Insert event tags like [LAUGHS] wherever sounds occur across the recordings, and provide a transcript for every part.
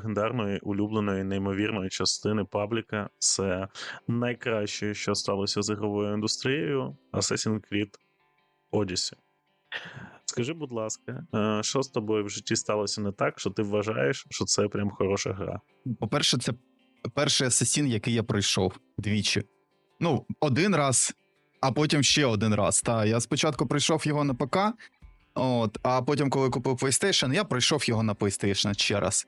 легендарної, улюбленої, неймовірної частини пабліка. Це найкраще, що сталося з ігровою індустрією Assassin's Creed Odyssey. Скажи, будь ласка, е, що з тобою в житті сталося не так, що ти вважаєш, що це прям хороша гра? По-перше, це перший асасін, який я пройшов двічі. Ну, один раз, а потім ще один раз. Та я спочатку пройшов його на ПК, от, а потім, коли купив PlayStation, я пройшов його на PlayStation ще раз.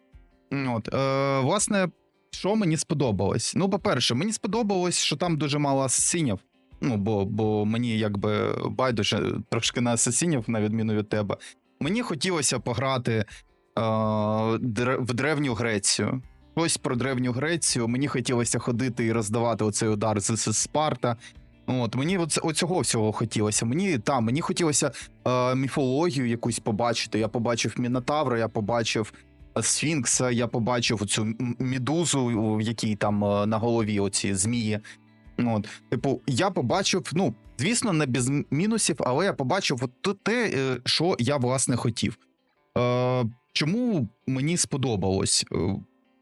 От, е, власне, що мені сподобалось? Ну, по-перше, мені сподобалось, що там дуже мало асасінів. Ну, бо, бо мені якби байдуже трошки на асасінів, на відміну від тебе. Мені хотілося пограти е, в Древню Грецію. Щось про Древню Грецію. Мені хотілося ходити і роздавати оцей удар з, Спарта. От мені оце, оцього всього хотілося. Мені там, мені хотілося е, міфологію якусь побачити. Я побачив Мінотавра, я побачив Сфінкса, я побачив оцю м- медузу, в якій там е, на голові оці змії. От, типу, я побачив, ну, звісно, не без мінусів, але я побачив от те, е, що я власне хотів. Е, чому мені сподобалось? Е,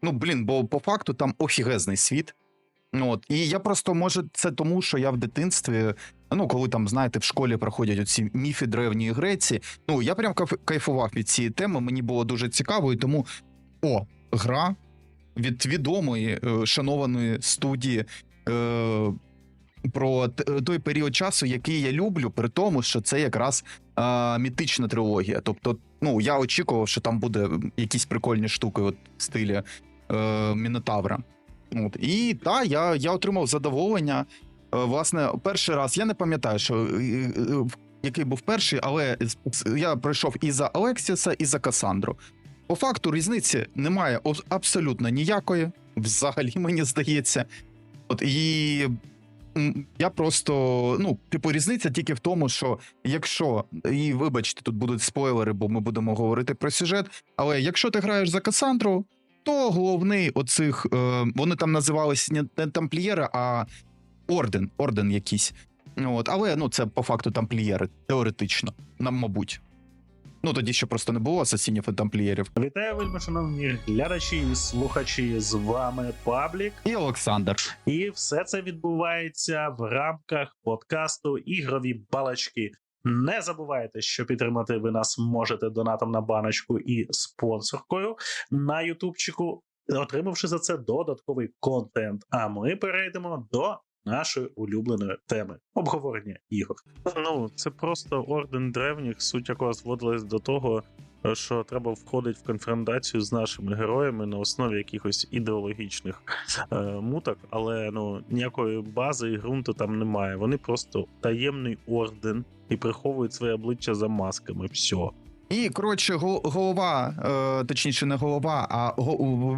Ну, блін, бо по факту там офігезний світ. От, і я просто, може, це тому, що я в дитинстві, ну, коли там, знаєте, в школі проходять оці міфи древньої Греції. Ну, я прям кайф- кайфував від цієї теми, мені було дуже цікаво, і тому о, гра від відомої е, шанованої студії. Е, про той період часу, який я люблю, при тому, що це якраз е, мітична трилогія. Тобто, ну я очікував, що там буде якісь прикольні штуки, от в стилі е, Мінотавра. От. І та, я, я отримав задоволення. Е, власне, перший раз я не пам'ятаю, що е, е, який був перший, але я пройшов і за Алексіса, і за Касандру. По факту різниці немає абсолютно ніякої, взагалі, мені здається. От і я просто, ну, типу, різниця тільки в тому, що якщо, і вибачте, тут будуть спойлери, бо ми будемо говорити про сюжет. Але якщо ти граєш за Касандру, то головний оцих, вони там називались не, не тамплієри, а орден, орден якийсь. От, але ну, це по факту тамплієри, теоретично, нам, мабуть. Ну, тоді ще просто не було асасінів і тамплієрів. Вітаю, вельми шановні глядачі і слухачі. З вами Паблік. І Олександр. І все це відбувається в рамках подкасту Ігрові балачки. Не забувайте, що підтримати ви нас можете донатом на баночку і спонсоркою на Ютубчику, отримавши за це додатковий контент. А ми перейдемо до нашої улюбленої теми обговорення ігор. Ну це просто орден древніх, суть якого зводилась до того, що треба входити в конфронтацію з нашими героями на основі якихось ідеологічних е, муток, але ну ніякої бази і ґрунту там немає. Вони просто таємний орден і приховують своє обличчя за масками. Все. І коротше, гол- голова, е, точніше, не голова, а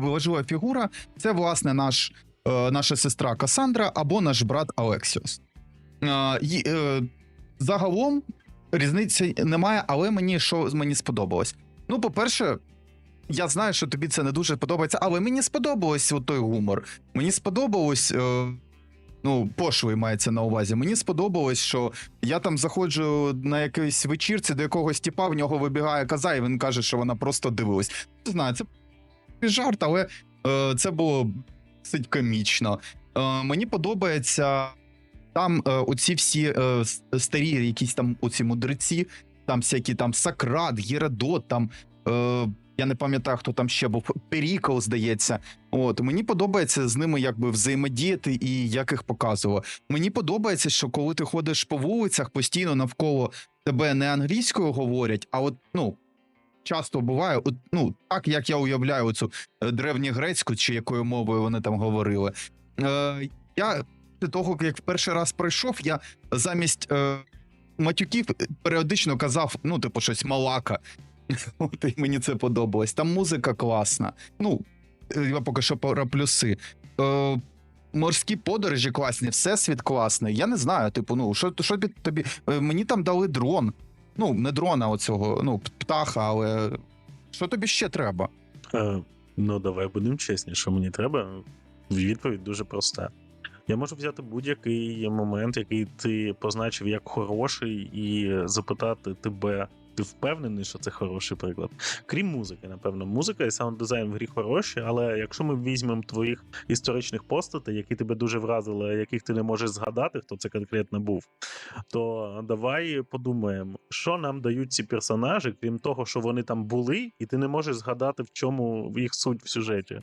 важлива фігура це власне наш, наша сестра Касандра або наш брат Алексіос. Е, е, загалом різниці немає, але мені що мені сподобалось. Ну, по-перше, я знаю, що тобі це не дуже подобається, але мені сподобалось той гумор. Мені сподобалось. Е, Ну, пошлий мається на увазі. Мені сподобалось, що я там заходжу на якійсь вечірці до якогось тіпа, в нього вибігає коза, і він каже, що вона просто дивилась. Не знаю, це жарт, але е, це було досить комічно. Е, мені подобається там е, оці всі е, старі, якісь там оці мудреці, там всякі там Сократ, Геродот, там. Е, я не пам'ятаю, хто там ще був. Перікл, здається. От мені подобається з ними якби взаємодіяти і як їх показувало. Мені подобається, що коли ти ходиш по вулицях, постійно навколо тебе не англійською говорять, а от ну. Часто буває, ну так як я уявляю цю древньогрецьку чи якою мовою вони там говорили. Е, я після того, як в перший раз пройшов, я замість е, матюків періодично казав, ну, типу, щось малака. [LAUGHS] От і мені це подобалось. Там музика класна. Ну, е, я поки що про плюси. Е, морські подорожі класні, всесвіт класний. Я не знаю, типу, ну, що, що тобі. е, Мені там дали дрон. Ну, не дрона оцього, ну, птаха, але що тобі ще треба? Е, ну, давай будемо чесні, що мені треба. Відповідь дуже проста. Я можу взяти будь-який момент, який ти позначив як хороший, і запитати тебе, впевнений, що це хороший приклад. Крім музики, напевно, музика і саунд-дизайн в грі хороші, але якщо ми візьмемо твоїх історичних постатей, які тебе дуже вразили, яких ти не можеш згадати, хто це конкретно був, то давай подумаємо, що нам дають ці персонажі, крім того, що вони там були, і ти не можеш згадати, в чому їх суть в сюжеті.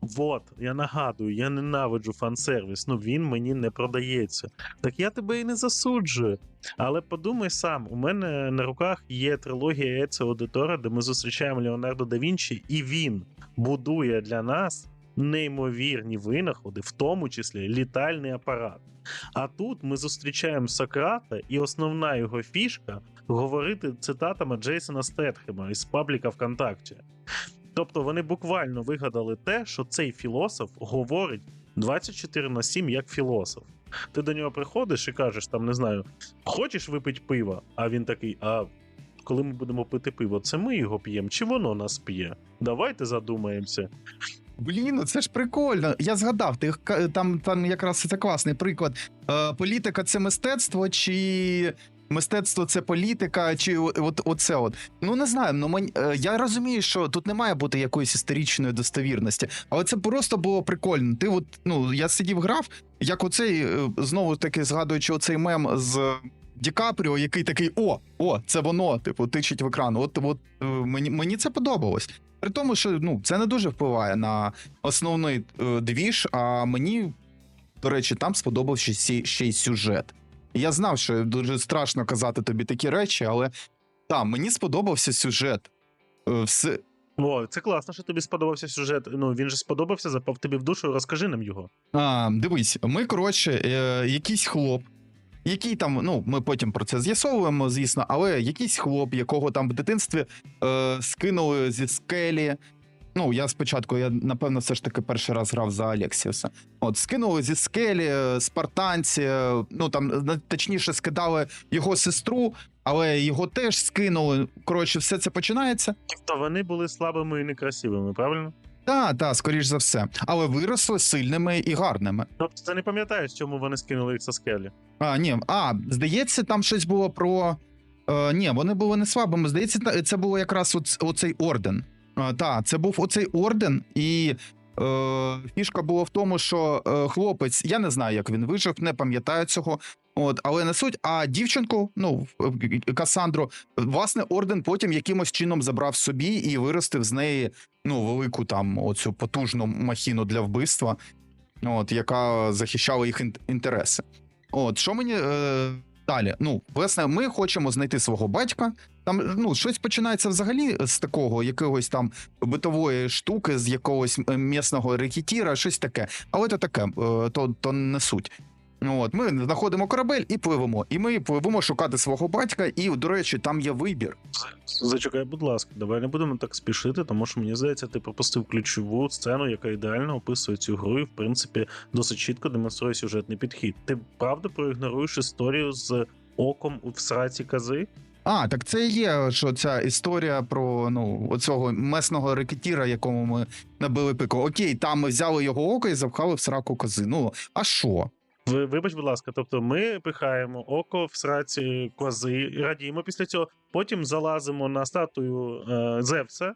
Вот, я нагадую, я ненавиджу фан-сервіс, ну він мені не продається. Так я тебе і не засуджую. Але подумай сам, у мене на руках є трилогія Еціо Аудитора, де ми зустрічаємо Леонардо да Вінчі, і він будує для нас неймовірні винаходи, в тому числі літальний апарат. А тут ми зустрічаємо Сократа, і основна його фішка говорити цитатами Джейсона Стетхема із пабліка ВКонтакті. Тобто вони буквально вигадали те, що цей філософ говорить 24 на 7 як філософ. Ти до нього приходиш і кажеш, там не знаю, хочеш випити пиво? А він такий: а коли ми будемо пити пиво, це ми його п'ємо, чи воно нас п'є? Давайте задумаємося. Блін, ну це ж прикольно. Я згадав, ти там, там якраз це класний приклад. Е, політика це мистецтво, чи мистецтво це політика, чи от оце от. Ну не знаю. Ну мені е, я розумію, що тут не має бути якоїсь історичної достовірності, але це просто було прикольно. Ти от ну я сидів грав, як оцей е, знову таки згадуючи оцей мем з. Ді Капріо, який такий: о, о, це воно, типу, тичить в екран. От, от е, мені, мені це подобалось. При тому, що ну це не дуже впливає на основний е, двіж, а мені, до речі, там сподобався ще, ще й сюжет. Я знав, що дуже страшно казати тобі такі речі, але там мені сподобався сюжет. Е, Все, О, це класно, що тобі сподобався сюжет. Ну він же сподобався, запав тобі в душу. Розкажи нам його. А, дивись, ми, коротше, е, якийсь хлоп, який там, ну, ми потім про це з'ясовуємо, звісно, але якийсь хлоп, якого там в дитинстві е, скинули зі скелі. Ну, я спочатку, я напевно, все ж таки перший раз грав за Алексіуса. От, скинули зі скелі, е, спартанці, е, ну там точніше скидали його сестру, але його теж скинули. Коротше, все це починається. Тобто вони були слабими і некрасивими, правильно? Так, так, скоріш за все. Але виросли сильними і гарними. Тобто ти не пам'ятаєш, чому вони скинули їх со скелі? А, ні, а, здається, там щось було про. Е, ні, вони були не слабими. Здається, це було якраз оц, оцей орден. Так, це був оцей орден, і е, фішка була в тому, що е, хлопець, я не знаю, як він вижив, не пам'ятаю цього. От, але не суть. А дівчинку, ну, Касандру, власне, орден потім якимось чином забрав собі і виростив з неї ну, велику там оцю потужну махіну для вбивства, от, яка захищала їх інтереси. От що мені е, далі? Ну, власне, ми хочемо знайти свого батька. Там ну щось починається взагалі з такого якогось там битової штуки, з якогось місного рекетіра, щось таке. Але то таке, е, то, то не суть. От, ми знаходимо корабель і пливемо. І ми пливемо шукати свого батька. І, до речі, там є вибір. Зачекай, будь ласка, давай не будемо так спішити, тому що мені здається, ти пропустив ключову сцену, яка ідеально описує цю гру і, в принципі, досить чітко демонструє сюжетний підхід. Ти правда проігноруєш історію з оком у всраці кази? А, так це і є, що ця історія про ну оцього месного рекетіра, якому ми набили пику. Окей, там ми взяли його око і запхали в сраку кози. Ну а що? Ви, вибач, будь ласка, тобто ми пихаємо око в сраці кози, радіємо після цього. Потім залазимо на статую е, Зевса.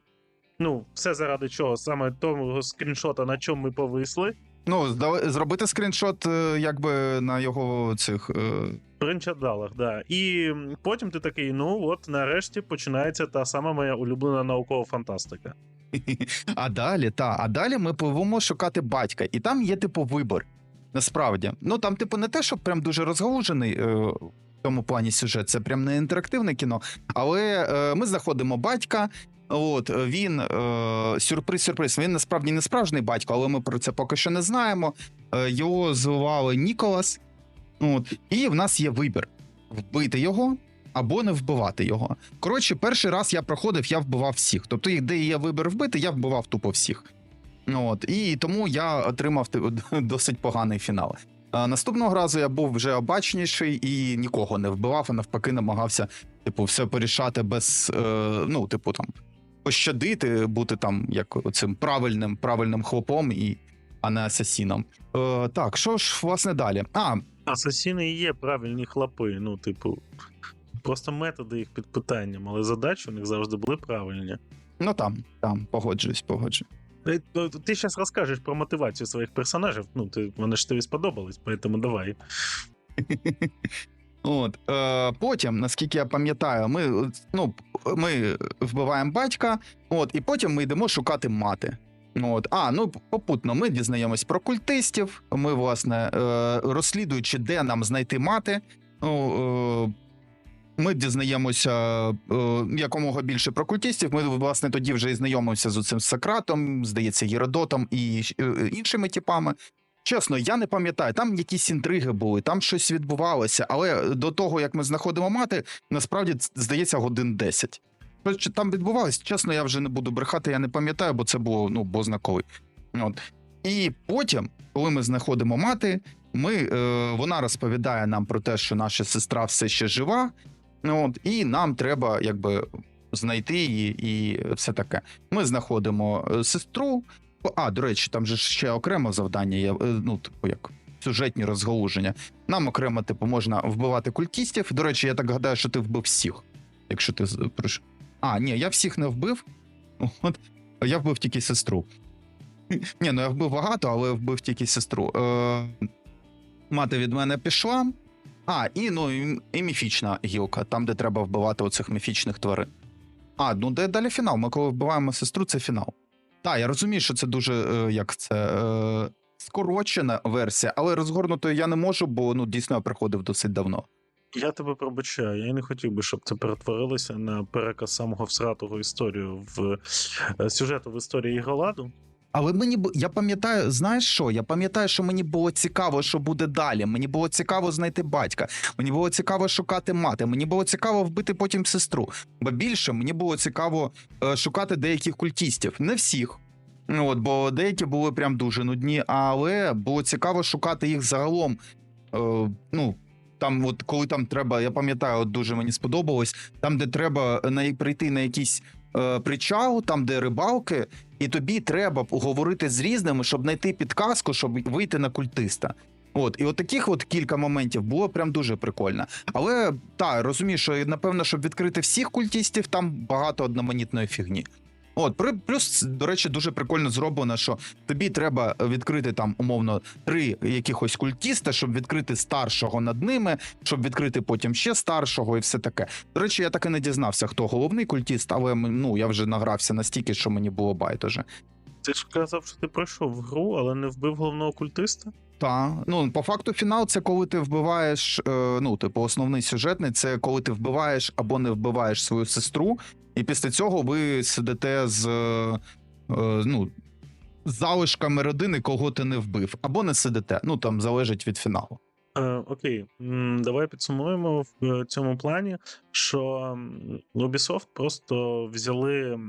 Ну, все заради чого? Саме того скріншота, на чому ми повисли. Ну, зробити скріншот, е, якби на його цих. е, Принчадалах, да. І потім ти такий: ну от нарешті починається та сама моя улюблена наукова фантастика. [LAUGHS] А далі, та, а далі ми пливемо шукати батька, і там є, типу, вибір. Насправді. Ну там, типу, не те, що прям дуже розгалужений е, в цьому плані сюжет, це прям не інтерактивне кіно. Але е, ми знаходимо батька. От він е, сюрприз, сюрприз. Він насправді не справжній батько, але ми про це поки що не знаємо. Е, його звали Ніколас. От, і в нас є вибір: вбити його або не вбивати його. Коротше, перший раз я проходив, я вбивав всіх. Тобто, де є вибір вбити, я вбивав тупо всіх. От, і тому я отримав [LAUGHS] досить поганий фінал. А наступного разу я був вже обачніший і нікого не вбивав, а навпаки, намагався, типу, все порішати без, е, ну, типу, там, пощадити, бути там як цим правильним, правильним хлопом, і, а не асасіном. Е, так, що ж, власне, далі? А, Асасіни і є правильні хлопи. Ну, типу, Просто методи їх під питанням, але задачі у них завжди були правильні. Ну там, там, погоджуюсь, погоджуюсь. Е, то Ти зараз розкажеш про мотивацію своїх персонажів. Ну, ти, вони ж тобі сподобались, тому давай. [LAUGHS] От, е, потім, наскільки я пам'ятаю, ми, ну, ми вбиваємо батька, от, і потім ми йдемо шукати мати. От, а, ну попутно, ми дізнаємось про культистів. Ми, власне, е, розслідуючи, де нам знайти мати. Ну, е, ми дізнаємося е, якомога більше про культистів. Ми, власне, тоді вже і знайомимося з цим Сократом, здається, Єродотом і е, іншими типами. Чесно, я не пам'ятаю, там якісь інтриги були, там щось відбувалося, але до того, як ми знаходимо мати, насправді здається годин 10. Що там відбувалось, чесно, я вже не буду брехати, я не пам'ятаю, бо це було ну бозна коли. От. І потім, коли ми знаходимо мати, ми, е, вона розповідає нам про те, що наша сестра все ще жива. От, і нам треба якби знайти її і все таке. Ми знаходимо е, сестру. А, до речі, там же ще окреме завдання є. е, Ну, типу, як сюжетні розгалуження. Нам окремо, типу, можна вбивати культістів. До речі, я так гадаю, що ти вбив всіх. Якщо ти А, ні, я всіх не вбив. [LAUGHS] От я вбив тільки сестру. Ні, ну я вбив багато, але вбив тільки сестру. Е, мати від мене пішла. А, і ну і, і міфічна гілка, там, де треба вбивати оцих міфічних тварин. А, ну де далі фінал. Ми коли вбиваємо сестру, це фінал. Так, я розумію, що це дуже е, як це е, скорочена версія, але розгорнутою я не можу, бо ну дійсно я приходив досить давно. Я тебе пробачаю. Я не хотів би, щоб це перетворилося на переказ самого всратого історію в е, сюжету в історії Ігроладу. Але мені я пам'ятаю, знаєш що? Я пам'ятаю, що мені було цікаво, що буде далі. Мені було цікаво знайти батька. Мені було цікаво шукати мати. Мені було цікаво вбити потім сестру. Бо більше мені було цікаво е, шукати деяких культістів. Не всіх. Ну, От, бо деякі були прям дуже нудні, але було цікаво шукати їх загалом. Е, ну, там, от коли там треба, я пам'ятаю, от дуже мені сподобалось, там, де треба на, прийти на якийсь е, причал, там, де рибалки, і тобі треба поговорити з різними, щоб знайти підказку, щоб вийти на культиста. От, і от таких от кілька моментів було прям дуже прикольно. Але та розумію, що напевно, щоб відкрити всіх культістів, там багато одноманітної фігні. От, при- плюс, до речі, дуже прикольно зроблено, що тобі треба відкрити там умовно три якихось культіста, щоб відкрити старшого над ними, щоб відкрити потім ще старшого і все таке. До речі, я так і не дізнався, хто головний культіст, але ну я вже награвся настільки, що мені було байдуже. Ти ж казав, що ти пройшов гру, але не вбив головного культиста? Та ну по факту, фінал це коли ти вбиваєш. Е, ну, типу, основний сюжетний це коли ти вбиваєш або не вбиваєш свою сестру, і після цього ви сидите з е, ну, залишками родини, кого ти не вбив, або не сидите. Ну там залежить від фіналу. Е, окей, давай підсумуємо в е, цьому плані, що Ubisoft просто взяли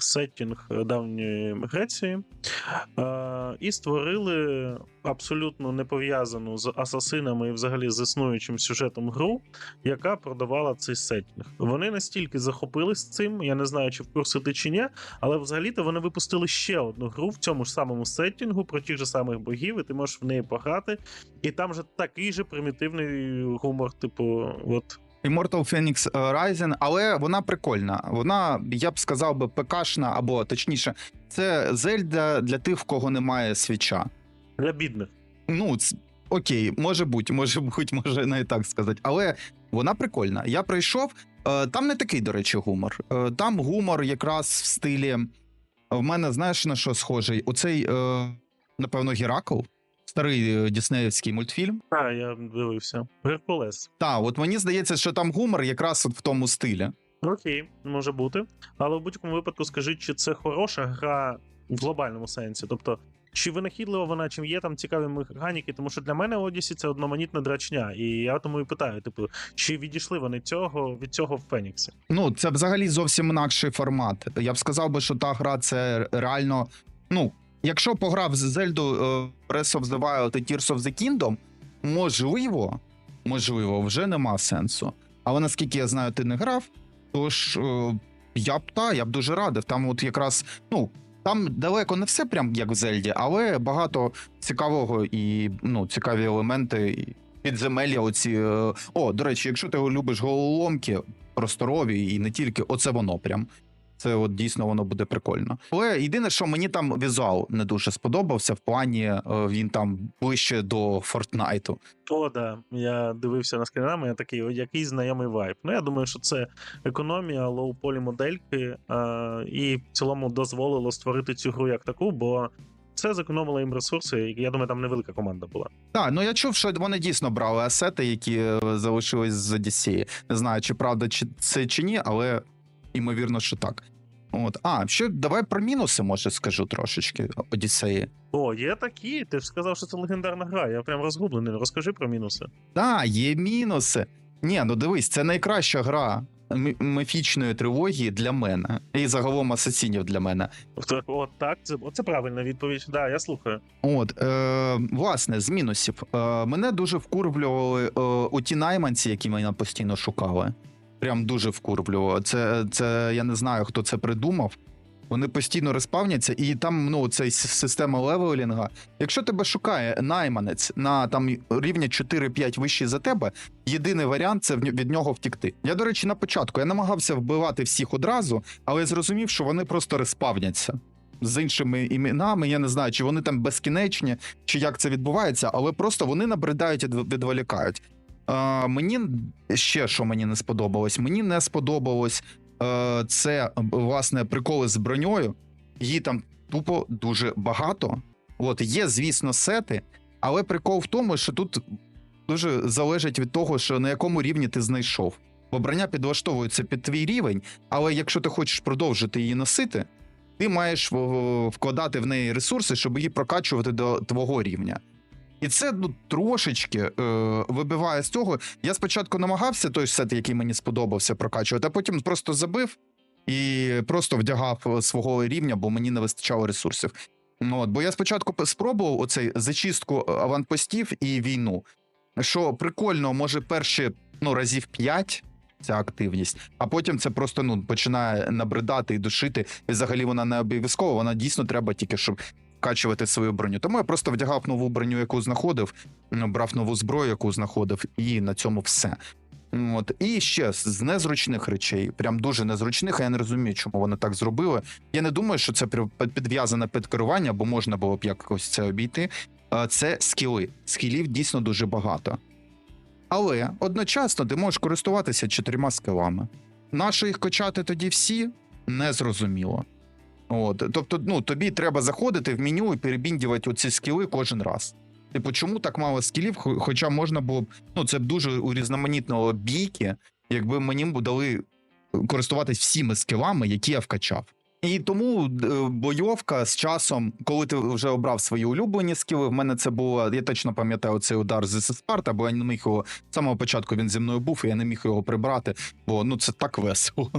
сеттінг давньої Греції е, і створили абсолютно не пов'язану з асасинами і взагалі з існуючим сюжетом гру, яка продавала цей сеттінг. Вони настільки захопились цим, я не знаю, чи в курсі ти чи ні, але взагалі-то вони випустили ще одну гру в цьому ж самому сеттінгу про тих же самих богів, і ти можеш в неї пограти. І там же такий же примітивний гумор, типу, от. Immortal Phoenix е, Rising, але вона прикольна. Вона, я б сказав би, ПКшна, або точніше, це Зельда для тих, в кого немає свіча. Для бідних. Ну, ц- окей, може бути, може бути, може не так сказати. Але вона прикольна. Я прийшов. е, Там не такий, до речі, гумор. Е, Там гумор якраз в стилі. В мене, знаєш, на що схожий? Оцей, напевно, Геракл, старий е, діснеївський мультфільм. А, я дивився. Геркулес. Так, от мені здається, що там гумор якраз от в тому стилі. Окей, може бути. Але в будь-якому випадку скажіть, чи це хороша гра в глобальному сенсі. Тобто, чи винахідлива вона, чим є там цікаві механіки, тому що для мене Одісі це одноманітна драчня. І я тому і питаю: типу, чи відійшли вони цього від цього в Феніксі? Ну, це взагалі зовсім інакший формат. Я б сказав би, що та гра це реально. Ну, якщо пограв з Зельду е, Breath of the Wild і Tears of the Kingdom, можливо, можливо, вже нема сенсу. Але наскільки я знаю, ти не грав, тож е, я б та, я б дуже радив. Там, от якраз, ну. Там далеко не все прям як в Зельді, але багато цікавого і ну, цікаві елементи. Підземелля. Оці е, о, до речі, якщо ти любиш головоломки просторові і не тільки, оце воно прям. Це от дійсно воно буде прикольно. Але єдине, що мені там візуал не дуже сподобався, в плані е, він там ближче до Фортнайту. О, да. Я дивився на скрінами, я такий, «О, який знайомий вайб. Ну, я думаю, що це економія, лоу-полі модельки, е, і в цілому дозволило створити цю гру як таку, бо це зекономило їм ресурси, і я думаю, там невелика команда була. Так, ну я чув, що вони дійсно брали асети, які е, залишились з Одіссеї. Не знаю, чи правда чи це чи ні, але ймовірно, що так. От, а що давай про мінуси, може, скажу трошечки Одіссеї. О, є такі. Ти ж сказав, що це легендарна гра. Я прям розгублений. Розкажи про мінуси. Так, є мінуси. Ні, ну дивись, це найкраща гра міфічної трилогії для мене. І загалом асасінів для мене. Тобто, От так, це оце правильна відповідь. Да, я слухаю. От, е, власне, з мінусів. Е, мене дуже вкурвлювали е, у ті найманці, які мене постійно шукали. Прям дуже вкурвлювало. Це, це я не знаю, хто це придумав. Вони постійно респавняться, і там ну ця система левелінга. Якщо тебе шукає найманець на там рівня 4-5 вищий за тебе, єдиний варіант це від нього втікти. Я, до речі, на початку я намагався вбивати всіх одразу, але зрозумів, що вони просто респавняться з іншими іменами. Я не знаю, чи вони там безкінечні, чи як це відбувається, але просто вони набридають і відволікають. Е, мені ще що мені не сподобалось. Мені не сподобалось е, це власне приколи з броньою. Її там тупо дуже багато. От є, звісно, сети, але прикол в тому, що тут дуже залежить від того, що на якому рівні ти знайшов. Бо броня підлаштовується під твій рівень, але якщо ти хочеш продовжити її носити, ти маєш вкладати в неї ресурси, щоб її прокачувати до твого рівня. І це ну трошечки е, вибиває з цього. Я спочатку намагався той сет, який мені сподобався, прокачувати, а потім просто забив і просто вдягав е, свого рівня, бо мені не вистачало ресурсів. Ну, от, бо я спочатку спробував оцей зачистку аванпостів і війну. Що прикольно, може, перші ну, разів 5 ця активність, а потім це просто ну, починає набридати і душити. І взагалі вона не обов'язкова, вона дійсно треба тільки, щоб вкачувати свою броню. Тому я просто вдягав нову броню, яку знаходив, брав нову зброю, яку знаходив, і на цьому все. От і ще з незручних речей, прям дуже незручних. а Я не розумію, чому вони так зробили. Я не думаю, що це підв'язане під керування, бо можна було б якось це обійти. Це скіли. Скілів дійсно дуже багато. Але одночасно ти можеш користуватися чотирма скілами. Нащо їх качати тоді всі? Незрозуміло. От, тобто, ну тобі треба заходити в меню і перебіндювати оці скіли кожен раз. Типу, чому так мало скілів? Хоча можна було б, ну це б дуже урізноманітнило бійки, якби мені б дали користуватись всіми скілами, які я вкачав. І тому е, бойовка з часом, коли ти вже обрав свої улюблені скіли, в мене це було, я точно пам'ятаю цей удар з Спарта, бо я не міг його з самого початку він зі мною був, і я не міг його прибрати, бо ну це так весело.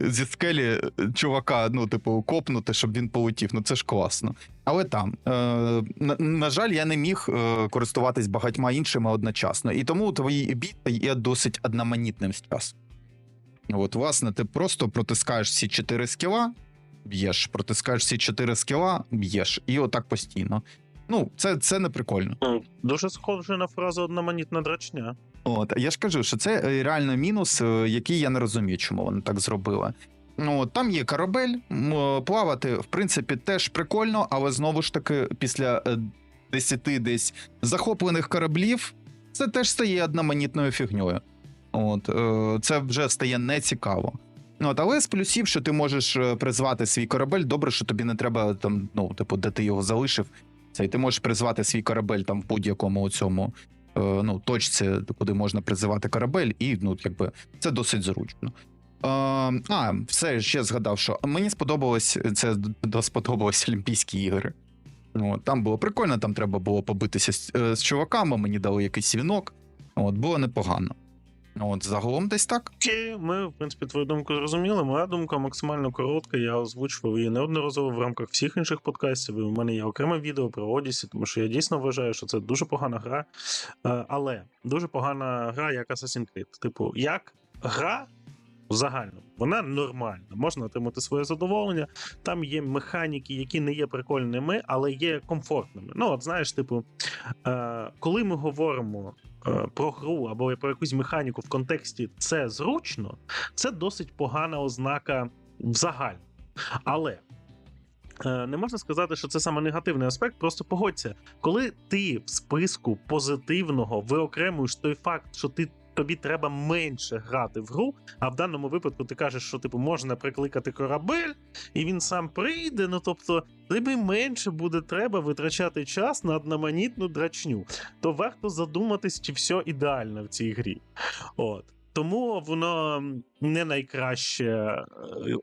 Зі скелі е, чувака, ну, типу, копнути, щоб він полетів. Ну це ж класно. Але там, е, на, на жаль, я не міг е, користуватись багатьма іншими одночасно. І тому твої біти є досить одноманітним з часом. От, власне, ти просто протискаєш всі чотири скіла, б'єш, протискаєш всі чотири скіла, б'єш. І отак постійно. Ну, це, це не прикольно. Ну, Дуже схоже на фразу одноманітна драчня. От, я ж кажу, що це е, реально мінус, е, який я не розумію, чому вони так зробили. Ну, там є корабель, е, плавати, в принципі, теж прикольно, але знову ж таки, після е, 10 десь захоплених кораблів, це теж стає одноманітною фігньою. От, це вже стає нецікаво. От, але з плюсів, що ти можеш призвати свій корабель, добре, що тобі не треба там, ну, типу, де ти його залишив. Це, і ти можеш призвати свій корабель там в будь-якому цьому ну, точці, куди можна призивати корабель, і ну, якби це досить зручно. Е, а, все ще згадав, що мені сподобалось це сподобалось Олімпійські ігри. Ну, там було прикольно, там треба було побитися з, е, з чуваками, мені дали якийсь вінок. От, було непогано. От, загалом десь так. Окей, ми, в принципі, твою думку зрозуміли. Моя думка максимально коротка. Я озвучував її неодноразово в рамках всіх інших подкастів. І у мене є окреме відео про Одісі, тому що я дійсно вважаю, що це дуже погана гра. Е, Але дуже погана гра, як Assassin's Creed. Типу, як гра в загальному, вона нормальна. Можна отримати своє задоволення. Там є механіки, які не є прикольними, але є комфортними. Ну, от знаєш, типу, е, коли ми говоримо про гру або про якусь механіку в контексті це зручно, це досить погана ознака взагалі. Але е, не можна сказати, що це саме негативний аспект. Просто погодься, коли ти в списку позитивного виокремуєш той факт, що ти. Тобі треба менше грати в гру, а в даному випадку ти кажеш, що типу можна прикликати корабель, і він сам прийде. Ну тобто, тобі менше буде треба витрачати час на одноманітну драчню. То варто задуматись, чи все ідеально в цій грі. От. Тому воно не найкраще е,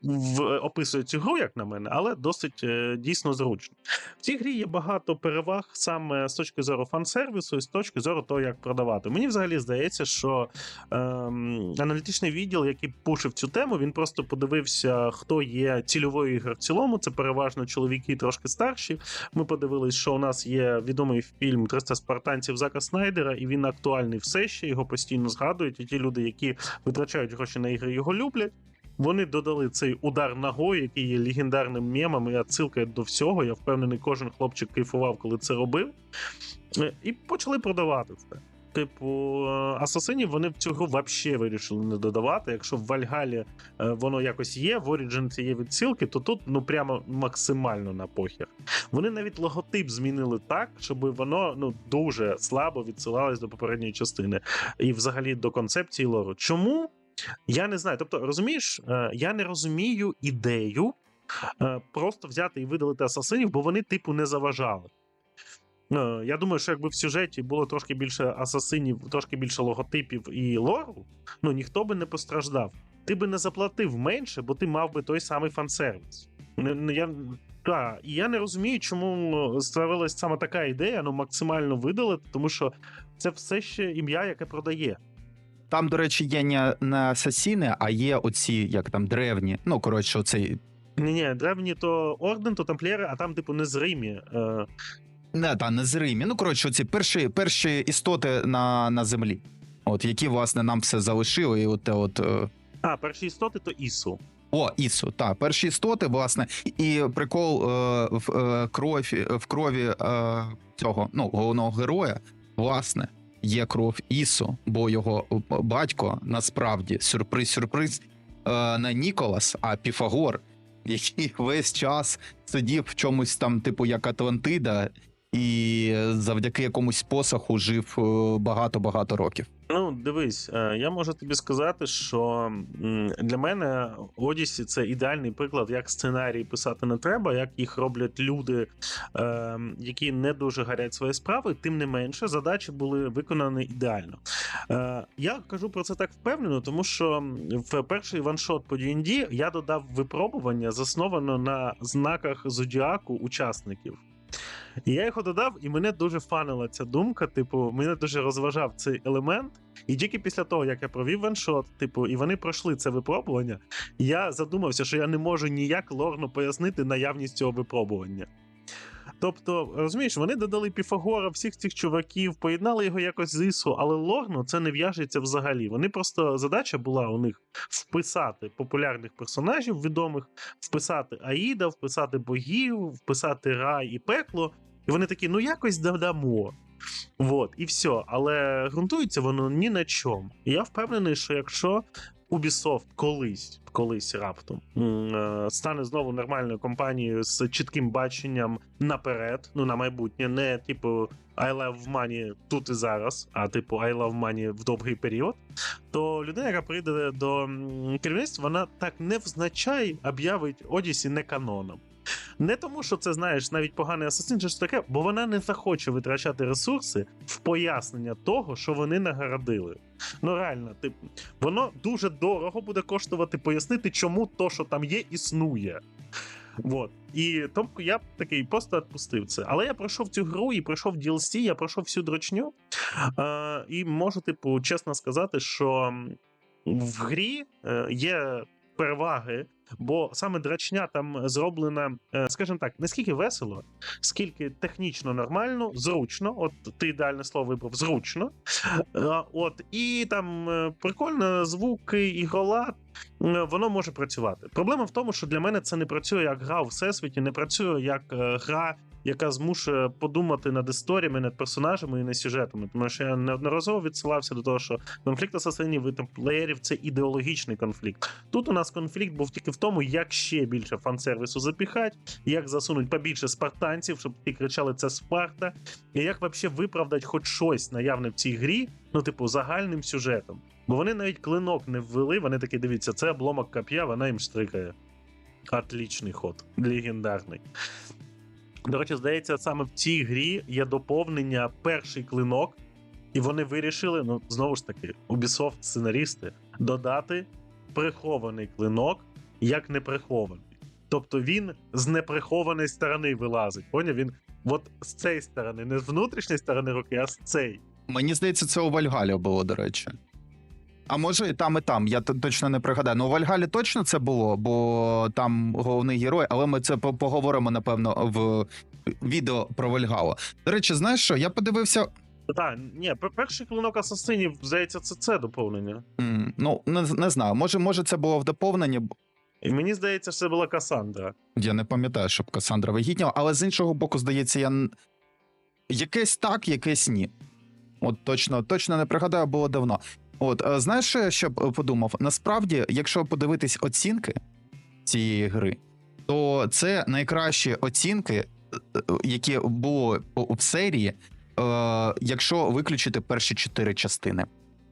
в, описує цю гру, як на мене, але досить е, дійсно зручно. В цій грі є багато переваг саме з точки зору фан-сервісу і з точки зору того, як продавати. Мені взагалі здається, що ем, аналітичний відділ, який пушив цю тему, він просто подивився, хто є цільовою ігри в цілому. Це переважно чоловіки трошки старші. Ми подивились, що у нас є відомий фільм «300 спартанців Зака Снайдера, і він актуальний все ще. Його постійно згадують. І ті люди, які витрачають гроші на ігри, його люблять. Вони додали цей удар ногою, який є легендарним мемом і відсилкою до всього. Я впевнений, кожен хлопчик кайфував, коли це робив. Е, І почали продавати це. Типу, е, асасинів вони в цю гру взагалі вирішили не додавати. Якщо в Вальгалі е, воно якось є, в Origins є відсилки, то тут ну прямо максимально на похер. Вони навіть логотип змінили так, щоб воно ну дуже слабо відсилалось до попередньої частини і взагалі до концепції лору. Чому? Я не знаю. Тобто, розумієш, е, я не розумію ідею просто взяти і видалити асасинів, бо вони, типу, не заважали. Е, Я думаю, що якби в сюжеті було трошки більше асасинів, трошки більше логотипів і лору, ну ніхто би не постраждав. Ти би не заплатив менше, бо ти мав би той самий фан-сервіс. Я, та, і я не розумію, чому створилась саме така ідея, ну максимально видалити, тому що це все ще ім'я, яке продає. Там, до речі, є не, не асасіни, а є оці, як там, древні. Ну, коротше, оцей. Ні, ні, древні то орден, то тамплієри, а там, типу, незримі. Е, Не, та незримі. Ну, коротше, оці перші, перші істоти на, на землі. От, які, власне, нам все залишили. І от, от, е, а, перші істоти то Ісу. О, Ісу, так, перші істоти, власне, і прикол е, в, е, крові, в крові е, цього ну, головного героя, власне, є кров Ісу, бо його батько насправді сюрприз-сюрприз е, не Ніколас, а Піфагор, який [LAUGHS] весь час сидів в чомусь там, типу, як Атлантида, і завдяки якомусь посаху жив е, багато-багато років. Ну, дивись, е, я можу тобі сказати, що для мене Одісі це ідеальний приклад, як сценарій писати не треба, як їх роблять люди, е, які не дуже гарять свої справи. Тим не менше, задачі були виконані ідеально. Я кажу про це так впевнено, тому що в перший ваншот по D&D я додав випробування, засновано на знаках зодіаку учасників. І я його додав, і мене дуже фанила ця думка. Типу, мене дуже розважав цей елемент. І тільки після того, як я провів ваншот, типу, і вони пройшли це випробування, я задумався, що я не можу ніяк лорно пояснити наявність цього випробування. Тобто, розумієш, вони додали Піфагора, всіх цих чуваків, поєднали його якось з Ісу, але лорно це не в'яжеться взагалі. Вони просто задача була у них вписати популярних персонажів відомих, вписати Аїда, вписати богів, вписати рай і пекло. І вони такі, ну якось додамо. Вот, і все. Але ґрунтується воно ні на чому. І я впевнений, що якщо Ubisoft колись, колись раптом е, стане знову нормальною компанією з чітким баченням наперед, ну на майбутнє, не типу I love money тут і зараз, а типу I love money в довгий період, то людина, яка прийде до керівництва, вона так невзначай об'явить Одісі не каноном. Не тому, що це знаєш навіть поганий асасин, чи щось таке, бо вона не захоче витрачати ресурси в пояснення того, що вони нагородили. Ну реально, тип, воно дуже дорого буде коштувати пояснити, чому то, що там є, існує. Вот. І тому я такий просто відпустив це. Але я пройшов цю гру і пройшов DLC, я пройшов всю дрочню. Е, і можу, типу, чесно сказати, що в грі е, є переваги, бо саме драчня там зроблена, е, скажімо так, не скільки весело, скільки технічно нормально, зручно. От ти ідеальне слово вибрав зручно. Е, От, і там е, прикольно, звуки, і гола. воно може працювати. Проблема в тому, що для мене це не працює як гра у всесвіті, не працює як гра яка змушує подумати над історіями, над персонажами і над сюжетами. Тому що я неодноразово відсилався до того, що конфлікт асасинів і тамплеєрів це ідеологічний конфлікт. Тут у нас конфлікт був тільки в тому, як ще більше фан-сервісу запіхати, як засунуть побільше спартанців, щоб ті кричали це Спарта, і як взагалі виправдати хоч щось наявне в цій грі, ну, типу, загальним сюжетом. Бо вони навіть клинок не ввели, вони такі дивіться, це обломок коп'я, вона їм штрикає. Отлічний ход, легендарний. До речі, здається, саме в цій грі є доповнення перший клинок, і вони вирішили, ну знову ж таки, Ubisoft сценарісти, додати прихований клинок як неприхований. Тобто він з неприхованої сторони вилазить. Поняв? Він от з цієї сторони, не з внутрішньої сторони руки, а з цієї. Мені здається, це у Вальгалі було, до речі. А може і там, і там. Я точно не пригадаю. Ну, у Вальгалі точно це було, бо там головний герой, але ми це поговоримо, напевно, в відео про Вальгалу. До речі, знаєш що? Я подивився. Так, ні, перший клинок асасинів, здається, це це доповнення. м, Ну, не, не знаю, може, може, це було в доповненні. І мені здається, що це була Касандра. Я не пам'ятаю, щоб Касандра вигідняла, але з іншого боку, здається, я якесь так, якесь ні. От точно, точно не пригадаю, було давно. От, знаєш, що я ще подумав? Насправді, якщо подивитись оцінки цієї гри, то це найкращі оцінки, е, які було у- серії, е, якщо виключити перші чотири частини.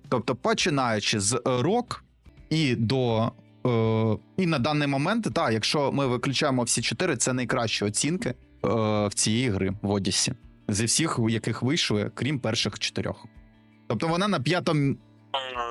Тобто, починаючи з рок і до. Е, і на даний момент, так, якщо ми виключаємо всі чотири, це найкращі оцінки в цієї гри в Одіссі. Зі всіх, яких вийшли, крім перших чотирьох. Тобто вона на п'ятому.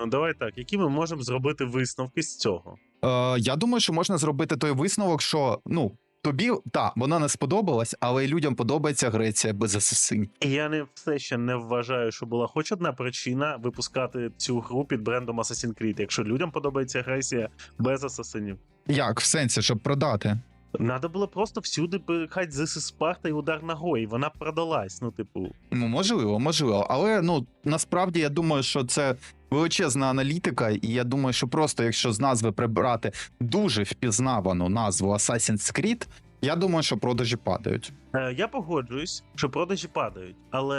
Давай так, які ми можемо зробити висновки з цього? Е, я думаю, що можна зробити той висновок, що ну тобі так, вона не сподобалась, але й людям подобається Греція без асасинів. Я не все ще не вважаю, що була хоч одна причина випускати цю гру під брендом Assassin's Creed, якщо людям подобається агресія без асасинів. Як в сенсі, щоб продати? Надо було просто всюди This is Sparta і удар ногою, і вона продалась. Ну, типу, Ну, можливо, можливо. Але ну насправді я думаю, що це величезна аналітика, і я думаю, що просто якщо з назви прибрати дуже впізнавану назву Assassin's Creed, я думаю, що продажі падають. Е, Я погоджуюсь, що продажі падають, але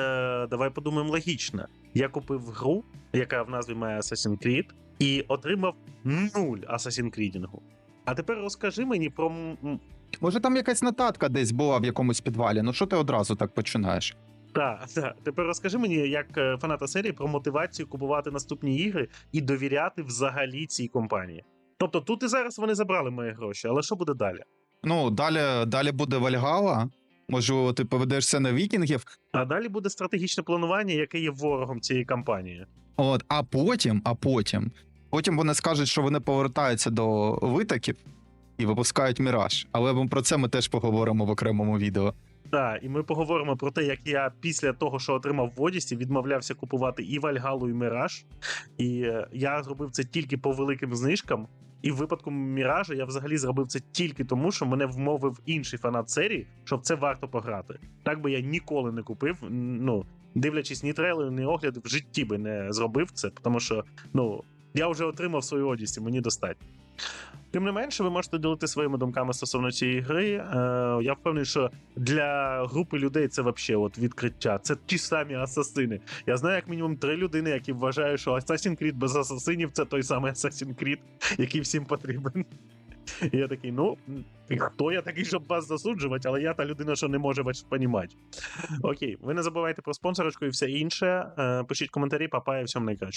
давай подумаємо логічно. Я купив гру, яка в назві має Assassin's Creed, і отримав нуль Assassin's Creed. А тепер розкажи мені про Може, там якась нотатка десь була в якомусь підвалі. Ну що ти одразу так починаєш? Та, та, тепер розкажи мені, як е, фаната серії, про мотивацію купувати наступні ігри і довіряти взагалі цій компанії. Тобто тут і зараз вони забрали мої гроші, але що буде далі? Ну, далі, далі буде Вальгала. Можливо, ти поведешся на вікінгів. А далі буде стратегічне планування, яке є ворогом цієї кампанії. От, а потім, а потім, потім вони скажуть, що вони повертаються до витоків і випускають міраж. Але про це ми теж поговоримо в окремому відео. Так, і ми поговоримо про те, як я після того, що отримав в Одісі, відмовлявся купувати і Вальгалу, і Міраж. І е, я зробив це тільки по великим знижкам. І в випадку Міража я взагалі зробив це тільки тому, що мене вмовив інший фанат серії, що в це варто пограти. Так би я ніколи не купив. Ну, дивлячись ні трейлери, ні огляди, в житті би не зробив це, тому що ну, я вже отримав свою Одісі, мені достатньо. Тим не менше, ви можете ділити своїми думками стосовно цієї гри. Е, я впевнений, що для групи людей це взагалі от відкриття. Це ті самі асасини. Я знаю як мінімум три людини, які вважають, що Assassin's Creed без асасинів це той самий Assassin's Creed, який всім потрібен. І я такий, ну хто я такий, щоб вас засуджувати, але я та людина, що не може вас понімати. Окей, ви не забувайте про спонсорочку і все інше. Е, Пишіть коментарі, папа, і всім найкраще.